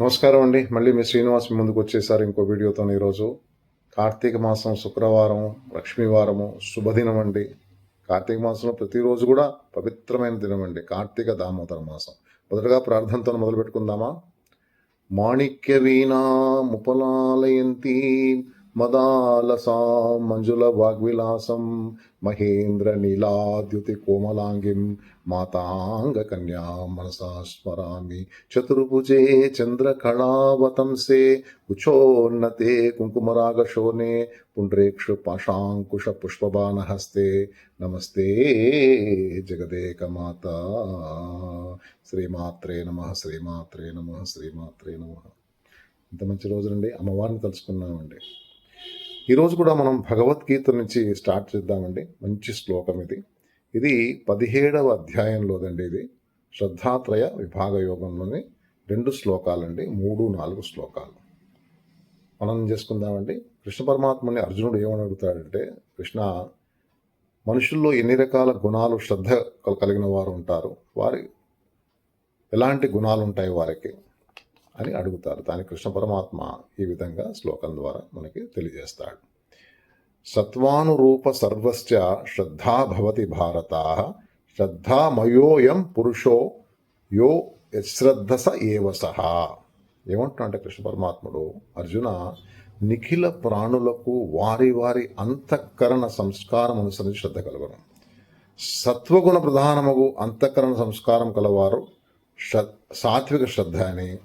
నమస్కారం అండి. మళ్ళీ మీ శ్రీనివాస్ మీ ముందుకు వచ్చేసారు ఇంకో వీడియోతో ఈరోజు. కార్తీక మాసం శుక్రవారం లక్ష్మీవారము శుభదినం అండి. కార్తీక మాసంలో ప్రతిరోజు కూడా పవిత్రమైన దినం అండి. కార్తీక దామోదర మాసం. మొదటగా ప్రార్థనతో మొదలు పెట్టుకుందామా మాణిక్య వీణా ముపలాలయంతి మదాలసా మంజుల వాగ్విలాసం మహేంద్ర నీలాద్యుతి కోమలాంగిం మాతాంగ కన్యా మనసా స్మరామి చతుర్భుజే చంద్రకళావతంసే ఉచోన్నతే కుంకుమరాగశోనే పుండ్రేక్షు పాశాంకుశ పుష్పబాణహస్తే నమస్తే జగదేకమాత శ్రీమాత్రే నమ శ్రీమాత్రే నమ శ్రీమాత్రే నమ ఇంత మంచి రోజునండి అమ్మవారిని తలుచుకున్నామండి. ఈరోజు కూడా మనం భగవద్గీత నుంచి స్టార్ట్ చేద్దామండి. మంచి శ్లోకం ఇది. ఇది పదిహేడవ అధ్యాయంలోదండి ఇది. శ్రద్ధాత్రయ విభాగ యోగంలోని రెండు శ్లోకాలండి. మూడు నాలుగు శ్లోకాలు. మనం చేసుకుందామండి? కృష్ణ పరమాత్మని అర్జునుడు ఏమని అడుగుతాడంటే కృష్ణ మనుషుల్లో ఎన్ని రకాల గుణాలు శ్రద్ధ కలిగిన వారు ఉంటారు? వారి ఎలాంటి గుణాలు ఉంటాయి వారికి? అని అడుగుతారు. దాని కృష్ణ పరమాత్మ ఈ విధంగా శ్లోకం ద్వారా మనకి తెలియజేస్తాడు. సత్వానురూప సర్వస్య శ్రద్ధా భవతి భారత శ్రద్ధామయోయం పురుషో యో యశ్రద్ధస ఏవ సహా. ఏమంటున్నాడంటే కృష్ణ పరమాత్ముడు? అర్జున నిఖిల ప్రాణులకు వారి వారి అంతఃకరణ సంస్కారం అనుసరించి శ్రద్ధ కలగను సత్వగుణ ప్రధానముగు అంతఃకరణ సంస్కారం కలవారు. సాత్విక శ్రద్ధ అని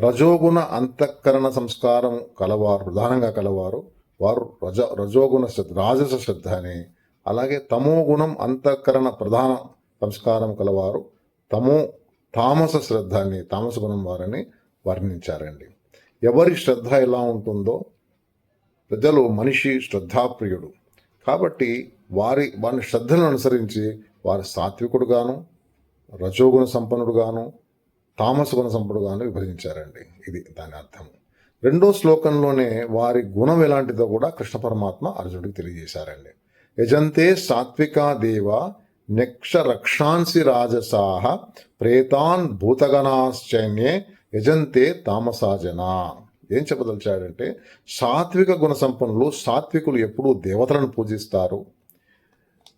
రజోగుణ అంతఃకరణ సంస్కారం కలవారు ప్రధానంగా కలవారు. వారు రజ రజోగుణ శ్రద్ధ రాజస శ్రద్ధ అని. అలాగే తమో గుణం అంతఃకరణ ప్రధాన సంస్కారం కలవారు. తమో తామస శ్రద్ధ అని తామస గుణం వారని వర్ణించారండి. ఎవరి శ్రద్ధ ఎలా ఉంటుందో ప్రజలు మనిషి శ్రద్ధాప్రియుడు. కాబట్టి వారి వారి శ్రద్ధలను అనుసరించి వారి సాత్వికుడుగాను రజోగుణ సంపన్నుడుగాను తామస గుణ సంపన్నుడుగాను విభజించారండి. ఇది దాని అర్థం. రెండో శ్లోకంలోనే వారి గుణం ఎలాంటిదో కూడా కృష్ణ పరమాత్మ అర్జునుడికి తెలియజేశారండి. యజంతే సాత్వికా దేవ నెక్ష రక్షాంసి రాజసాహ ప్రేతాన్ భూతగణాశ్చైన్యే యజంతే తామసాజనా ఏం చెప్పదలిచాడంటే సాత్విక గుణ సంపన్నులు సాత్వికులు ఎప్పుడూ దేవతలను పూజిస్తారు.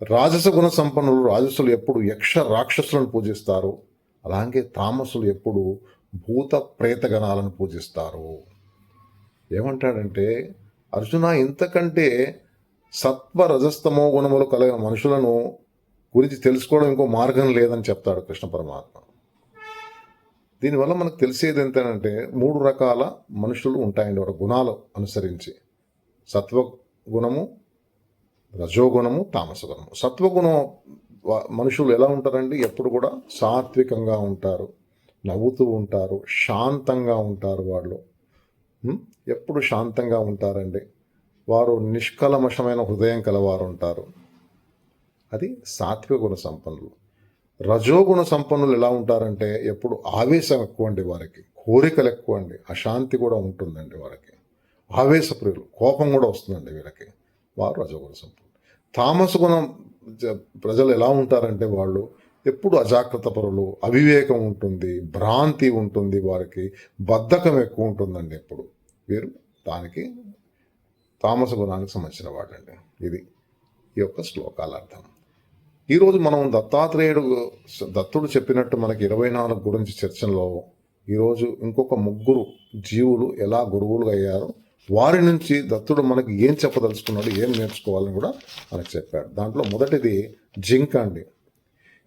రాజస గుణ సంపన్నులు రాజసులు ఎప్పుడు యక్ష రాక్షసులను పూజిస్తారు. అలాగే తామసులు ఎప్పుడు భూత ప్రేతగణాలను పూజిస్తారు. ఏమంటాడంటే అర్జున ఇంతకంటే సత్వ రజస్తమో గుణములు కలిగిన మనుషులను గురించి తెలుసుకోవడం ఇంకో మార్గం లేదని చెప్తాడు కృష్ణ పరమాత్మ. దీనివల్ల మనకు తెలిసేది ఏంటంటే మూడు రకాల మనుషులు ఉంటాయండి వారి గుణాలు అనుసరించి. సత్వగుణము రజోగుణము తామస గుణము సత్వగుణం మనుషులు ఎలా ఉంటారండి? ఎప్పుడు కూడా సాత్వికంగా ఉంటారు. నవ్వుతూ ఉంటారు. శాంతంగా ఉంటారు వాళ్ళు. ఎప్పుడు శాంతంగా ఉంటారండి? వారు నిష్కలమషమైన హృదయం కలవారు ఉంటారు అది సాత్విక గుణ సంపన్నులు. రజోగుణ సంపన్నులు ఎలా ఉంటారంటే ఎప్పుడు ఆవేశం ఎక్కువ అండి వారికి. కోరికలు ఎక్కువ అండి అశాంతి కూడా ఉంటుందండి వారికి. ఆవేశప్రియులు. కోపం కూడా వస్తుందండి వీళ్ళకి. వారు రజోగుణ సంపన్నులు. తామస గుణం ప్రజలు ఎలా ఉంటారంటే వాళ్ళు ఎప్పుడు అజాగ్రత్త పరులు అవివేకం ఉంటుంది భ్రాంతి ఉంటుంది వారికి బద్ధకం ఎక్కువ ఉంటుందండి ఎప్పుడు. వీరు దానికి తామస గుణానికి సంబంధించిన వాళ్ళండి ఇది ఈ యొక్క శ్లోకాల అర్థం ఈరోజు మనం దత్తాత్రేయుడు దత్తుడు చెప్పినట్టు మనకి ఇరవై నాలుగు గురించి చర్చలో ఈరోజు ఇంకొక ముగ్గురు జీవులు ఎలా గురువులుగా అయ్యారో వారి నుంచి దత్తుడు మనకి ఏం చెప్పదలుచుకున్నాడు ఏం నేర్చుకోవాలని కూడా మనకు చెప్పాడు. దాంట్లో మొదటిది జింక అండి.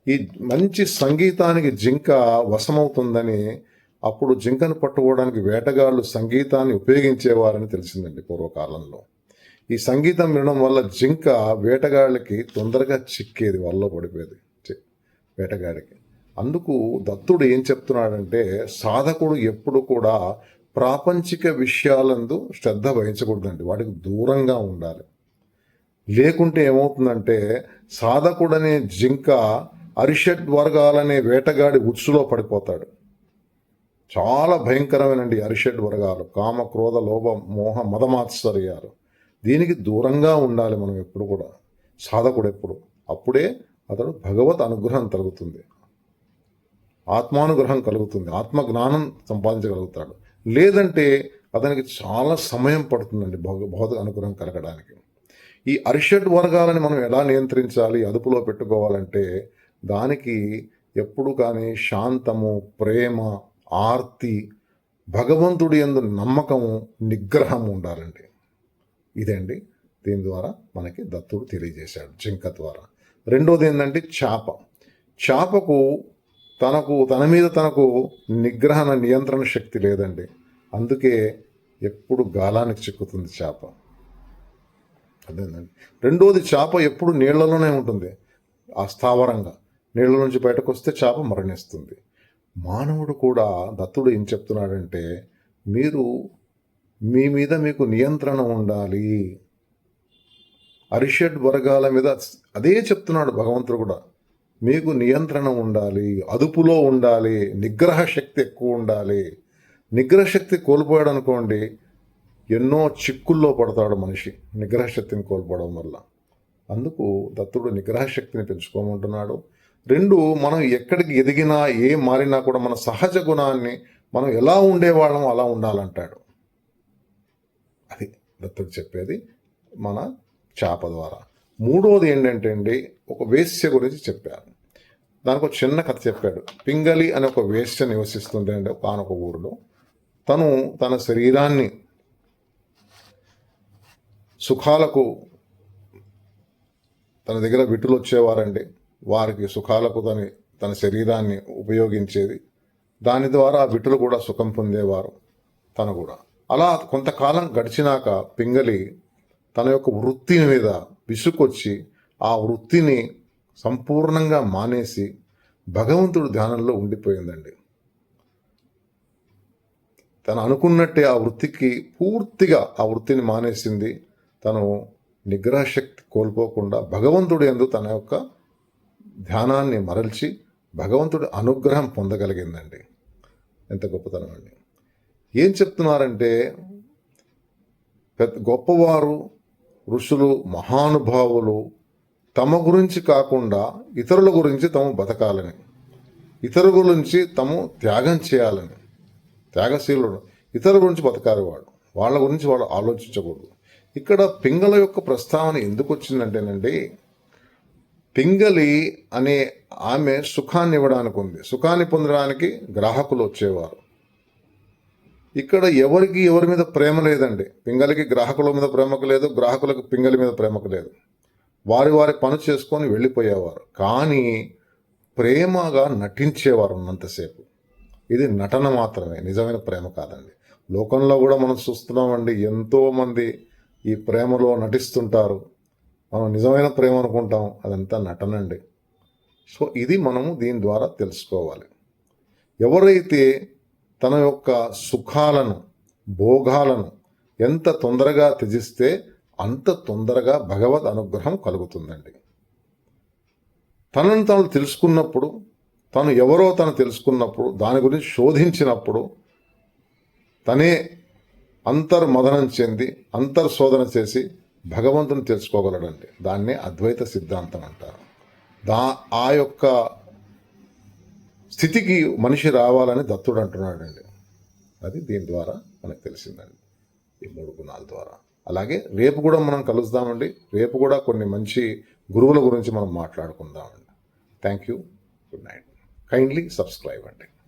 ఈ మంచి సంగీతానికి జింక వశమవుతుందని అప్పుడు జింకను పట్టుకోవడానికి వేటగాళ్ళు సంగీతాన్ని ఉపయోగించేవారని తెలిసిందండి పూర్వకాలంలో. ఈ సంగీతం వినడం వల్ల జింక వేటగాళ్ళకి తొందరగా చిక్కేది వల్ల పడిపోయేది వేటగాడికి. అందుకు దత్తుడు ఏం చెప్తున్నాడంటే సాధకుడు ఎప్పుడు కూడా ప్రాపంచిక విషయాలందు శ్రద్ధ వహించకూడదండి. వాటికి దూరంగా ఉండాలి. లేకుంటే ఏమవుతుందంటే సాధకుడనే జింక అరిషడ్ వర్గాలనే వేటగాడి ఉచ్చులో పడిపోతాడు. చాలా భయంకరమైనండి అరిషడ్ వర్గాలు. కామ క్రోధ లోభ మోహ మదమాత్సర్యాలు. దీనికి దూరంగా ఉండాలి మనం ఎప్పుడు కూడా. సాధకుడు ఎప్పుడు అప్పుడే అతడు భగవత్ అనుగ్రహం కలుగుతుంది ఆత్మానుగ్రహం కలుగుతుంది. ఆత్మ జ్ఞానం సంపాదించగలుగుతాడు. లేదంటే అతనికి చాలా సమయం పడుతుందండి భౌ భౌతిక అనుగ్రహం కలగడానికి. ఈ అరిషడ్ వర్గాలని మనం ఎలా నియంత్రించాలి అదుపులో పెట్టుకోవాలంటే దానికి ఎప్పుడు కానీ శాంతము ప్రేమ ఆర్తి భగవంతుడి ఎందు నమ్మకము నిగ్రహం ఉండాలండి. ఇదండి దీని ద్వారా మనకి దత్తుడు తెలియజేశాడు జింక ద్వారా. రెండోది ఏంటంటే చాప. చాపకు తనకు తన మీద తనకు నిగ్రహణ నియంత్రణ శక్తి లేదండి. అందుకే ఎప్పుడు గాలానికి చిక్కుతుంది చేప. అదేందండి? రెండోది చేప ఎప్పుడు నీళ్ళలోనే ఉంటుంది. ఆ స్థావరంగా నీళ్ళ నుంచి బయటకు వస్తే చేప మరణిస్తుంది. మానవుడు కూడా దత్తుడు ఏం చెప్తున్నాడంటే మీరు మీ మీద మీకు నియంత్రణ ఉండాలి. అరిషడ్ వర్గాల మీద అదే చెప్తున్నాడు భగవంతుడు కూడా. మీకు నియంత్రణ ఉండాలి అదుపులో ఉండాలి నిగ్రహ శక్తి ఎక్కువ ఉండాలి. నిగ్రహశక్తి కోల్పోయాడు అనుకోండి ఎన్నో చిక్కుల్లో పడతాడు మనిషి నిగ్రహ శక్తిని కోల్పోవడం వల్ల. అందుకు దత్తుడు నిగ్రహ శక్తిని పెంచుకోమంటున్నాడు. రెండు మనం ఎక్కడికి ఎదిగినా ఏ మారినా కూడా మన సహజ గుణాన్ని మనం ఎలా ఉండేవాళ్ళం అలా ఉండాలంటాడు. అది దత్తుడు చెప్పేది మన చేప ద్వారా. మూడోది ఏంటంటే అండి ఒక వేశ్య గురించి చెప్పారు. దానికి ఒక చిన్న కథ చెప్పాడు. పింగళి అనే ఒక వేశ్య నివసిస్తుంటే అండి ఒక ఊరిలో. తను తన శరీరాన్ని సుఖాలకు తన దగ్గర విటులు వచ్చేవారండి వారికి సుఖాలకు తన తన శరీరాన్ని ఉపయోగించేది. దాని ద్వారా విటులు కూడా సుఖం పొందేవారు. తను కూడా. అలా కొంతకాలం గడిచినాక పింగళి తన యొక్క వృత్తి మీద విసుకొచ్చి ఆ వృత్తిని సంపూర్ణంగా మానేసి భగవంతుడు ధ్యానంలో ఉండిపోయిందండి. తను అనుకున్నట్టే ఆ వృత్తికి పూర్తిగా ఆ వృత్తిని మానేసింది. తను నిగ్రహశక్తి కోల్పోకుండా భగవంతుడి ఎందు తన యొక్క ధ్యానాన్ని మరల్చి భగవంతుడి అనుగ్రహం పొందగలిగిందండి. ఎంత గొప్పతనం అండి. ఏం చెప్తున్నారంటే పెద్ద గొప్పవారు ఋషులు మహానుభావులు తమ గురించి కాకుండా ఇతరుల గురించి తాము బతకాలని ఇతరుల గురించి తాము త్యాగం చేయాలని త్యాగశీలుడు. ఇతరుల గురించి బతకాలి వాడు. వాళ్ళ గురించి వాళ్ళు ఆలోచించకూడదు. ఇక్కడ పింగళ యొక్క ప్రస్తావన ఎందుకు వచ్చిందంటేనండి పింగళి అనే ఆమె సుఖాన్ని ఇవ్వడానికి ఉంది. సుఖాన్ని పొందడానికి గ్రాహకులు వచ్చేవారు. ఇక్కడ ఎవరికి ఎవరి మీద ప్రేమ లేదండి. పింగళికి గ్రాహకుల మీద ప్రేమకు లేదు గ్రాహకులకు పింగళి మీద ప్రేమకు లేదు. వారి వారి పని చేసుకొని వెళ్ళిపోయేవారు. కానీ ప్రేమగా నటించేవారు ఉన్నంతసేపు. ఇది నటన మాత్రమే నిజమైన ప్రేమ కాదండి. లోకంలో కూడా మనం చూస్తున్నామండి ఎంతోమంది ఈ ప్రేమలో నటిస్తుంటారు. మనం నిజమైన ప్రేమ అనుకుంటాం అదంతా నటనండి. సో ఇది మనము దీని ద్వారా తెలుసుకోవాలి. ఎవరైతే తన యొక్క సుఖాలను భోగాలను ఎంత తొందరగా త్యజిస్తే అంత తొందరగా భగవద్ అనుగ్రహం కలుగుతుందండి. తనను తాను తెలుసుకున్నప్పుడు తను ఎవరో తను తెలుసుకున్నప్పుడు దాని గురించి శోధించినప్పుడు తనే అంతర్మదనం చెంది అంతర్శోధన చేసి భగవంతుని తెలుసుకోగలడండి. దాన్నే అద్వైత సిద్ధాంతం అంటారు. దా ఆ యొక్క స్థితికి మనిషి రావాలని దత్తుడు అంటున్నాడండి. అది దీని ద్వారా మనకు తెలిసిందండి. ఈ మూడు గుణాల ద్వారా. అలాగే రేపు కూడా మనం కలుస్తామండి రేపు కూడా కొన్ని మంచి గురువుల గురించి మనం మాట్లాడుకుందామండి. Thank you good night kindly subscribe and.